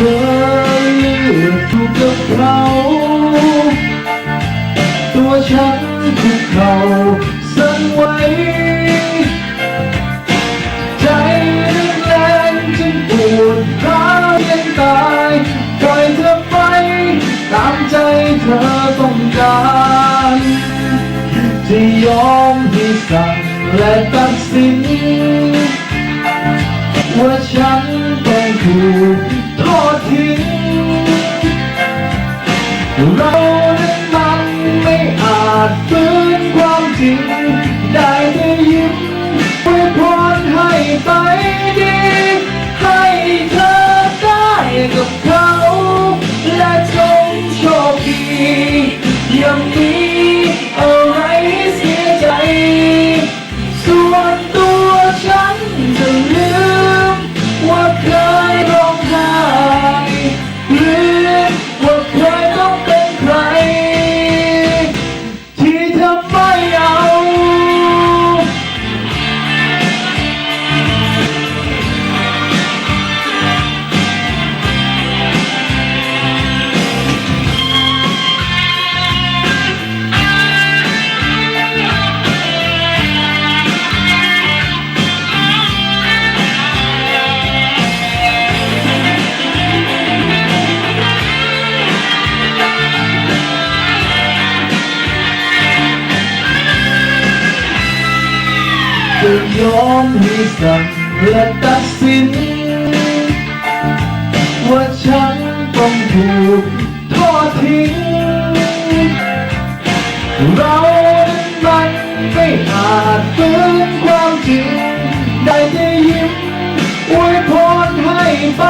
เธอเลือกถูกกับเขา ตัวฉันคุกเขาสั่นไหวใจแรงจนปวดร้าวยังตายปล่อยเธอไป ตามใจเธอต้องการจะยอมให้สั่งและตัดสินว่าฉันต้องถูก ทอด จะยอมให้สั่งเพื่อตัดสิน ว่าฉันต้องถูกทอดทิ้ง เรามันไม่อาจฟื้นความจริง ได้แต่ยิ้มอวยพรให้ไป